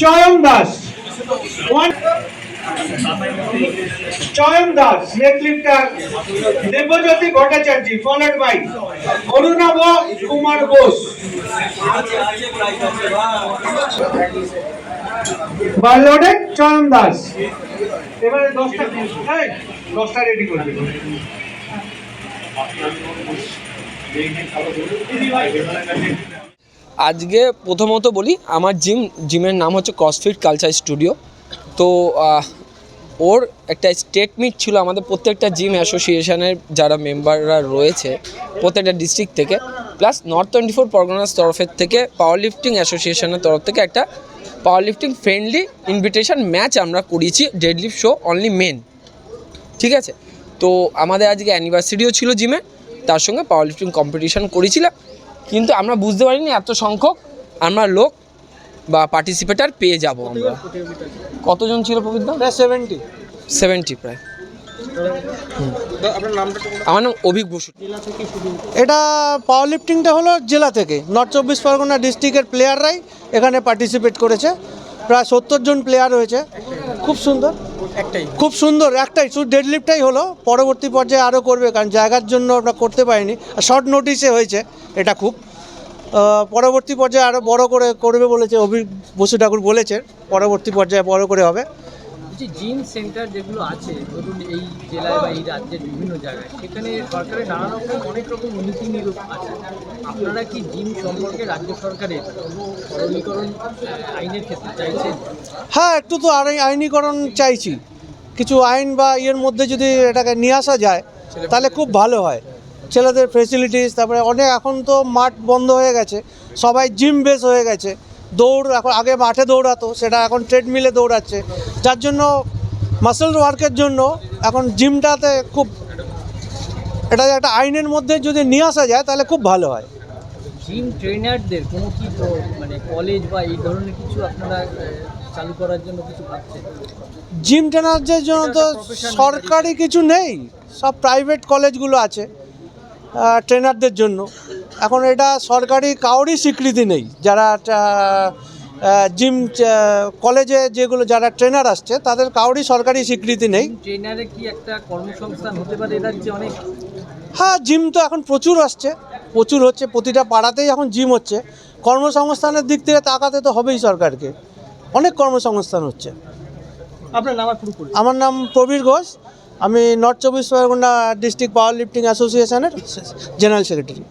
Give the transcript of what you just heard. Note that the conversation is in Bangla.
Chayan Das. Chayan Das lifter Debjyoti Bhattacharya followed by Arunabha Kumar Ghosh বারলোডে Chayan Das. এবারে দশটা দশটা রেডি করবে আজকে প্রথমত বলি, আমার জিম জিমের নাম হচ্ছে ক্রসফিট কালচার স্টুডিও তো ওর একটা স্টেট মিট ছিল আমাদের প্রত্যেকটা জিম অ্যাসোসিয়েশনের যারা মেম্বাররা রয়েছে, প্রত্যেকটা ডিস্ট্রিক্ট থেকে। প্লাস নর্থ টোয়েন্টি ফোর পরগনার তরফের থেকে পাওয়ার লিফটিং অ্যাসোসিয়েশনের তরফ থেকে একটা power lifting friendly invitation match আমরা করিয়েছি ডেডলিফট শো অনলি মেন ঠিক আছে? তো আমাদের আজকে অ্যানিভার্সারিও ছিল জিমে তার সঙ্গে পাওয়ার লিফটিং কম্পিটিশান করেছিলাম। কিন্তু আমরা বুঝতে পারিনি এত সংখ্যক আমরা লোক বা পার্টিসিপেটার পেয়ে যাব আমরা। কতজন ছিল দা সেভেন্টি সেভেন্টি প্রায়। আমার নাম অভিক বসু। এটা পাওয়ার লিফটিংটা হলো জেলা থেকে। নর্থ চব্বিশ পরগনা ডিস্ট্রিক্টের প্লেয়াররাই এখানে পার্টিসিপেট করেছে। প্রায় সত্তর জন প্লেয়ার রয়েছে। খুব সুন্দর। একটাই। খুব সুন্দর, একটাই। শুধু ডেড লিফটাই হলো, পরবর্তী পর্যায়ে আরও করবে, কারণ জায়গার জন্য আমরা করতে পারিনি। শর্ট নোটিসে হয়েছে, এটা খুব। পরবর্তী পর্যায়ে আরও বড় করে করবে বলেছে অভি বসু ঠাকুর বলেছে, পরবর্তী পর্যায়ে বড় করে হবে। যে জিম সেন্টার যেগুলো আছে ধরুন এই জেলায় বা এই রাজ্যের বিভিন্ন জায়গায় সেখানে সরকারের নানা রকম অনেক রকম নীতি নিরূপ আছে। আপনারা কি জিম সম্পর্কে রাজ্য সরকারের সরলীকরণ আইনের ক্ষেত্রে চাইছেন? হ্যাঁ একটু তো আইন আইনীকরণ চাইছি। কিছু আইন বা ইয়ের মধ্যে যদি এটাকে নিয়ে আসা যায় তাহলে খুব ভালো হয়। ছেলেদের ফেসিলিটিস তারপরে অনেক এখন তো মাঠ বন্ধ হয়ে গেছে। সবাই জিম বেস হয়ে গেছে। দৌড় এখন আগে মাঠে দৌড়াতো সেটা এখন ট্রেডমিলে দৌড়াচ্ছে। যার জন্য মাসেল ওয়ার্কের জন্য এখন জিমটাতে খুব এটা একটা আইনের মধ্যে যদি নিয়ে আসা যায় তাহলে খুব ভালো হয়। জিম ট্রেনারদের কোনো কি মানে কলেজ বা এই ধরনের কিছু আপনারা চালু করার জন্য কিছু ভাবছেন? জিম ট্রেনারদের জন্য তো সরকারি কিছু নেই সব প্রাইভেট কলেজগুলো আছে ট্রেনারদের জন্য। এখন এটা সরকারি কাউরই স্বীকৃতি নেই যারা জিম কলেজে যেগুলো যারা ট্রেনার আসছে তাদের কাউরই সরকারি স্বীকৃতি নেই। ট্রেনারে কি একটা কর্মসংস্থান হতে পারে? রাজ্যে অনেক হ্যাঁ জিম তো এখন প্রচুর আসছে। প্রচুর হচ্ছে প্রতিটা পাড়াতেই এখন জিম হচ্ছে। কর্মসংস্থানের দিক থেকে তাকাতে তো হবেই সরকারকে। অনেক কর্মসংস্থান হচ্ছে। আপনার নাম। আমার নাম প্রবীর ঘোষ। আমি নর্থ চব্বিশ পরগনা ডিস্ট্রিক্ট পাওয়ার লিফটিং অ্যাসোসিয়েশনের জেনারেল সেক্রেটারি